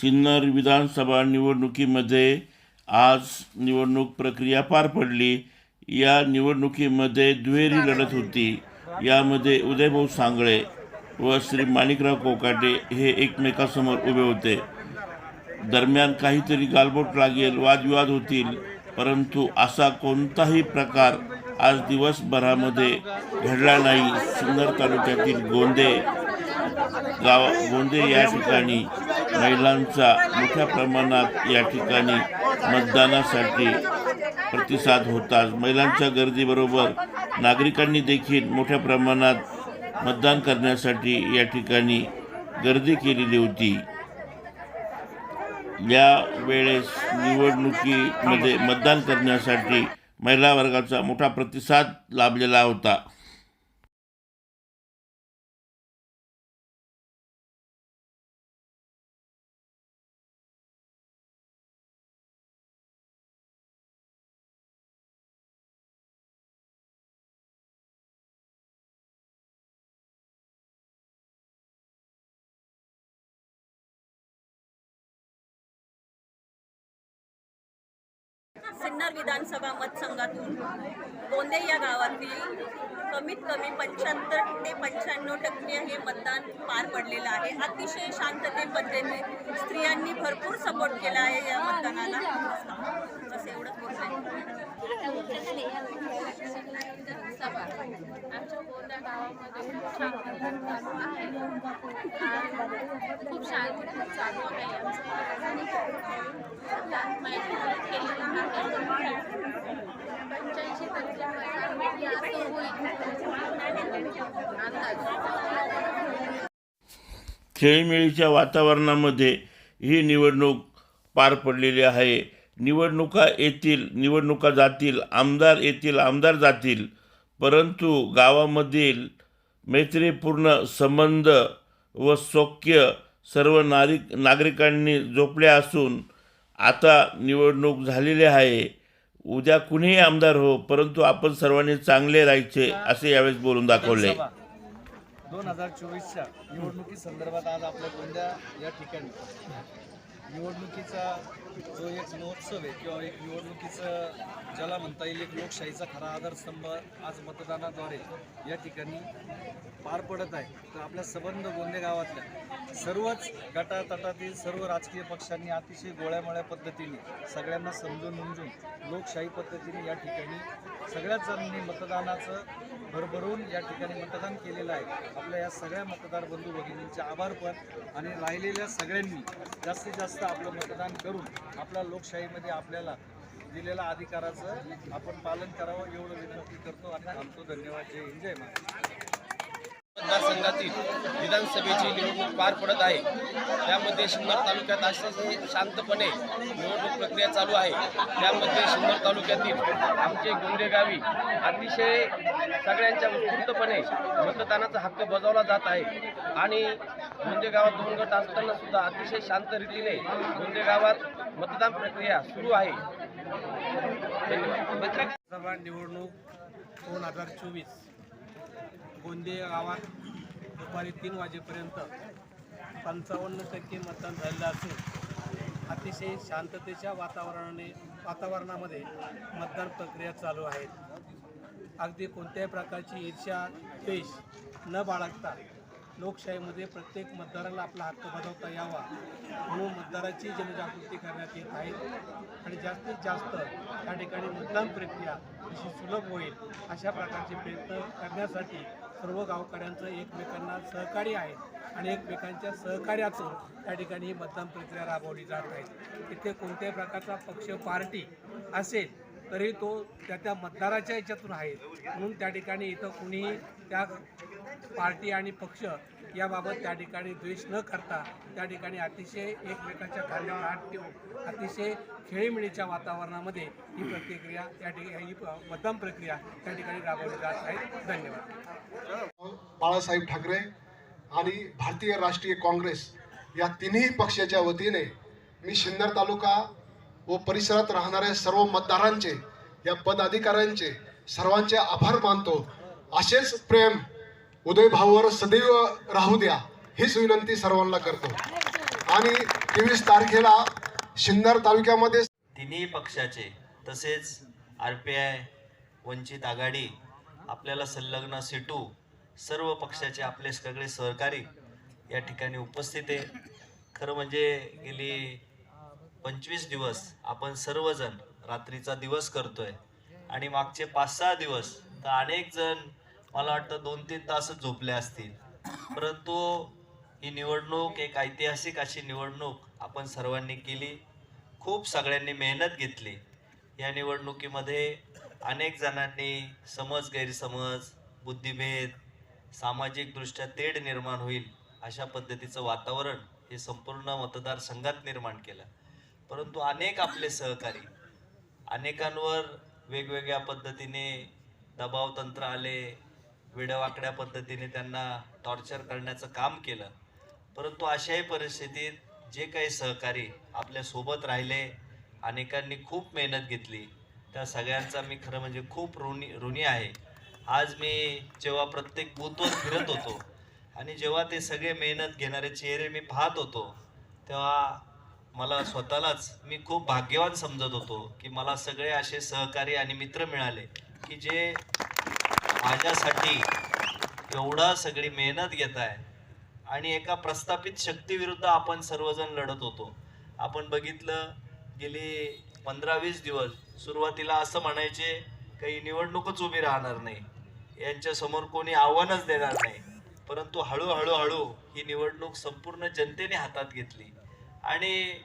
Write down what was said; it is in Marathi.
सिन्नर विधानसभा निवडणुकीमध्ये आज निवडणूक प्रक्रिया पार पडली. या निवडणुकीमध्ये दुहेरी लढत होती. यामध्ये उदयभाऊ सांगळे व श्री माणिकराव कोकाटे हे एकमेकासमोर उभे होते. दरम्यान काहीतरी गालबोट लागेल वादविवाद होतील परंतु असा कोणताही प्रकार आज दिवसभरामध्ये घडला नाही. सिन्नर तालुक्यातील गोंदे गाव गोंदे या ठिकाणी महिलांचा मोठ्या प्रमाणात या ठिकाणी मतदानासाठी प्रतिसाद होता महिलांच्या गर्दीबरोबर नागरिकांनी देखील मोठ्या प्रमाणात मतदान करण्यासाठी या ठिकाणी गर्दी केलेली होती. या वेळेस निवडणुकीमध्ये मतदान करण्यासाठी महिला वर्गाचा मोठा प्रतिसाद लाभलेला होता. सिन्नर विधानसभा मतसंघातून गोंदे या गावातील कमीत कमी पंच्याहत्तर ते पंच्याण्णव टक्के हे मतदान पार पडलेलं आहे. अतिशय शांतते पद्धतीने स्त्रियांनी भरपूर सपोर्ट केला आहे या मतदानाला. बस एवढंच बोलते खूप शांत चालू आहे पंच्याऐंशी टक्के मतदान असं होईल अंदाज खेळीमेळीच्या वातावरणामध्ये ही निवडणूक पार पडलेली आहे. निवडणुका येतील निवडणुका जातील आमदार येतील आमदार जातील परंतु गावामधील मैत्रीपूर्ण संबंध व सौख्य सर्व नारी नागरिकांनी जोपले असून आता निवडणूक झालेली आहे. उद्या कुणीही आमदार हो परंतु आपण सर्वांनी चांगले राहायचे असे यावेळेस बोलून दाखवले. दोन हजार चोवीसच्या निवडणुकी संदर्भात आज आपल्या गोंद्या या ठिकाणी? निवडणुकीचा जो एक महोत्सव आहे किंवा एक निवडणुकीचं ज्याला म्हणता येईल एक लोकशाहीचा खरा आधारस्तंभ आज मतदानाद्वारे या ठिकाणी पार पडत आहे. तर आपल्या सबंध गोंदे गावातल्या सर्वच गटातटातील सर्व राजकीय पक्षांनी अतिशय गोळ्यामोळ्या पद्धतीने सगळ्यांना समजून उमजून लोकशाही पद्धतीने या ठिकाणी सगळ्याच जणांनी मतदानाचं भरभरून या ठिकाणी मतदान केलेलं आहे. आपल्या या सगळ्या मतदार बंधू भगिनींचे आभार पण आणि राहिलेल्या सगळ्यांनी जास्तीत जास्त आपलं मतदान करून आपल्या लोकशाहीमध्ये आपल्याला दिलेल्या अधिकाराचं आपण पालन करावं एवढं विनंती करतो आणि थांबतो. धन्यवाद. जय हिंद. जय महाराज मतदारसंघातील विधानसभेची निवडणूक पार पडत आहे. त्यामध्ये सिन्नर तालुक्यात अतिशय शांतपणे निवडणूक प्रक्रिया चालू आहे. त्यामध्ये सिन्नर तालुक्यातील आमचे गोंदे गावी अतिशय सगळ्यांच्या उत्स्फूर्तपणे मतदानाचा हक्क बजावला जात आहे. आणि गोंदे गावात दोन गट असताना सुद्धा अतिशय शांत रीतीने गोंदे गावात मतदान प्रक्रिया सुरू आहे. निवडणूक दोन हजार चोवीस. गोंदे गावात दुपारी तीन वाजेपर्यंत पंचावन्न टक्के मतदान झालेलं असून अतिशय शांततेच्या वातावरणाने वातावरणामध्ये मतदान प्रक्रिया चालू आहे. अगदी कोणत्याही प्रकारची ईर्ष्या द्वेष न बाळगता लोकशाहीमध्ये प्रत्येक मतदाराला आपला हक्क बजावता यावा म्हणून मतदाराची जनजागृती करण्यात येत आहे आणि जास्तीत जास्त त्या ठिकाणी मतदान प्रक्रिया अशी सुलभ होईल अशा प्रकारचे प्रयत्न करण्यासाठी सर्व गावकऱ्यांचं एकमेकांना सहकार्य आहे आणि एकमेकांच्या सहकार्याचं त्या ठिकाणी ही मतदान प्रक्रिया राबवली जात आहे. इथे कोणत्याही प्रकारचा पक्ष पार्टी असेल तरी तो त्या त्या मतदाराच्या याच्यातून आहे. म्हणून त्या ठिकाणी इथं कुणीही त्या पार्टी आणि पक्ष याबाबत त्या ठिकाणी द्वेष न करता त्या ठिकाणी अतिशय एकमेकाच्या खांद्यावर हात ठेवून अतिशय खेळीमेळीच्या वातावरणामध्ये ही प्रतिक्रिया त्या ठिकाणी ही मतदान प्रक्रिया त्या ठिकाणी राबवली जात आहे. धन्यवाद. बाळासाहेब ठाकरे आणि भारतीय राष्ट्रीय काँग्रेस या तिन्ही पक्षाच्या वतीने मी सिन्नर तालुका व परिसरात राहणाऱ्या सर्व मतदारांचे या पदाधिकाऱ्यांचे सर्वांचे आभार मानतो. असेच प्रेम उदय भाऊवर सदैव राहू द्या हीच विनंती सर्वांना करतो. आणि तेवीस तारखेला सिन्नर तालुक्यामध्ये तिन्ही पक्षाचे तसेच R P I Vanchit Aghadi आपल्याला संलग्न सिटू सर्व पक्षाचे आपले सगळे सहकारी या ठिकाणी उपस्थित आहे. खरं म्हणजे गेली पंचवीस दिवस आपण सर्वजण रात्रीचा दिवस करतोय. आणि मागचे पाच सहा दिवस तर अनेक जण मला वाटतं दोन तीन तासच झोपले असतील. परंतु ही निवडणूक एक ऐतिहासिक अशी निवडणूक आपण सर्वांनी केली. खूप सगळ्यांनी मेहनत घेतली. या निवडणुकीमध्ये अनेक जणांनी समज गैरसमज बुद्धिभेद सामाजिकदृष्ट्या तेढ निर्माण होईल अशा पद्धतीचं वातावरण हे संपूर्ण मतदारसंघात निर्माण केलं. परंतु अनेक आपले सहकारी अनेकांवर वेगवेगळ्या पद्धतीने दबाव तंत्र आले. वेडवाकड्या पद्धतीने त्यांना टॉर्चर करण्याचं काम केलं. परंतु अशाही परिस्थितीत जे काही सहकारी आपल्यासोबत राहिले अनेकांनी खूप मेहनत घेतली त्या सगळ्यांचा मी खरं म्हणजे खूप ऋणी ऋणी आहे. आज मी जेव्हा प्रत्येक बूथवर फिरत होतो आणि जेव्हा ते सगळे मेहनत घेणारे चेहरे मी पाहत होतो तेव्हा मला स्वतःलाच मी खूप भाग्यवान समजत होतो की मला सगळे असे सहकारी आणि मित्र मिळाले की जे माझ्यासाठी एवढा सगळी मेहनत घेत आहे. आणि एका प्रस्थापित शक्तीविरुद्ध आपण सर्वजण लढत होतो. आपण बघितलं गेली पंधरा वीस दिवस सुरुवातीला असं म्हणायचे काही निवडणूकच उभी राहणार नाही. यांच्यासमोर कोणी आव्हानच देणार नाही. परंतु हळूहळू हळू ही निवडणूक संपूर्ण जनतेने हातात घेतली. आणि